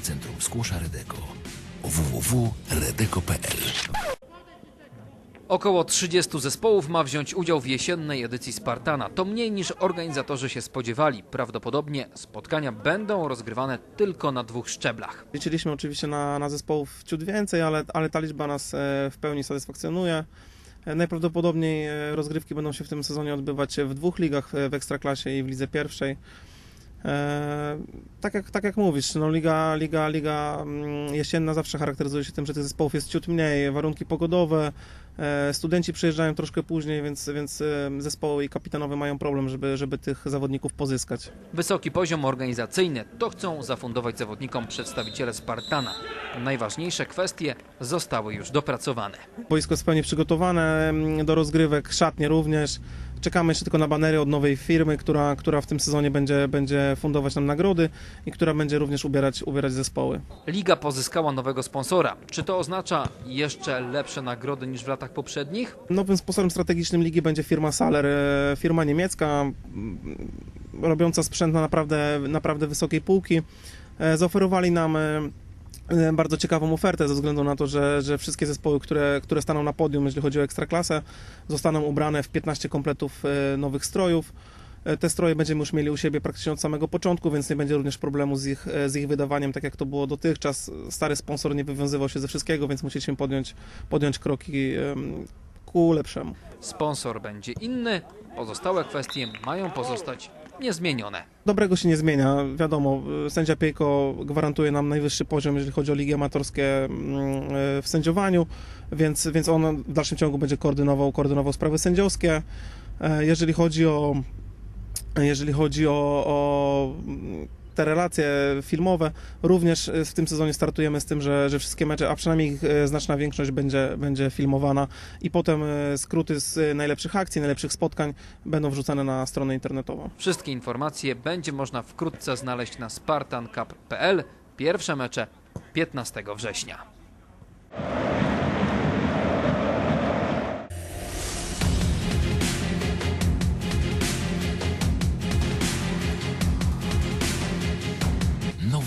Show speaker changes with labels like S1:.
S1: Centrum Skłosza Redeko www.redeko.pl
S2: Około 30 zespołów ma wziąć udział w jesiennej edycji Spartana. To mniej niż organizatorzy się spodziewali. Prawdopodobnie spotkania będą rozgrywane tylko na dwóch szczeblach.
S3: Liczyliśmy oczywiście na, na zespołów ciut więcej, ale, ale ta liczba nas e, w pełni satysfakcjonuje. E, Najprawdopodobniej e, rozgrywki będą się w tym sezonie odbywać w dwóch ligach, w Ekstraklasie i w Lidze Pierwszej. E, tak, jak, tak jak mówisz, no liga, liga, liga mm, jesienna zawsze charakteryzuje się tym, że tych zespołów jest ciut mniej, warunki pogodowe, e, studenci przyjeżdżają troszkę później, więc, więc e, zespoły i kapitanowe mają problem, żeby, żeby tych zawodników pozyskać.
S2: Wysoki poziom organizacyjny to chcą zafundować zawodnikom przedstawiciele Spartana. Najważniejsze kwestie zostały już dopracowane.
S3: Boisko jest w pełni przygotowane mm, do rozgrywek, szatnie również. Czekamy jeszcze tylko na banery od nowej firmy, która, która w tym sezonie będzie, będzie fundować nam nagrody i która będzie również ubierać, ubierać zespoły.
S2: Liga pozyskała nowego sponsora. Czy to oznacza jeszcze lepsze nagrody niż w latach poprzednich?
S3: Nowym sponsorem strategicznym ligi będzie firma Saler, e, firma niemiecka, robiąca sprzęt na naprawdę, naprawdę wysokiej półki. E, Zaoferowali nam e, bardzo ciekawą ofertę ze względu na to, że, że wszystkie zespoły, które, które staną na podium, jeżeli chodzi o ekstraklasę, zostaną ubrane w 15 kompletów e, nowych strojów. E, Te stroje będziemy już mieli u siebie praktycznie od samego początku, więc nie będzie również problemu z ich, e, z ich wydawaniem, tak jak to było dotychczas. Stary sponsor nie wywiązywał się ze wszystkiego, więc musieliśmy podjąć, podjąć kroki ku lepszemu.
S2: Sponsor będzie inny, pozostałe kwestie mają pozostać niezmienione.
S3: Dobrego się nie zmienia. Wiadomo, sędzia Piejko gwarantuje nam najwyższy poziom, jeżeli chodzi o ligi amatorskie mm, y, w sędziowaniu, więc, więc on w dalszym ciągu będzie koordynował, koordynował sprawy sędziowskie. E, Jeżeli chodzi o jeżeli chodzi o, o te relacje filmowe, również y, w tym sezonie startujemy z tym, że, że wszystkie mecze, a przynajmniej ich y, znaczna większość będzie, będzie filmowana i potem y, skróty z najlepszych akcji, najlepszych spotkań będą wrzucane na stronę internetową.
S2: Wszystkie informacje będzie można wkrótce znaleźć na spartancup.pl. Pierwsze mecze 15 września.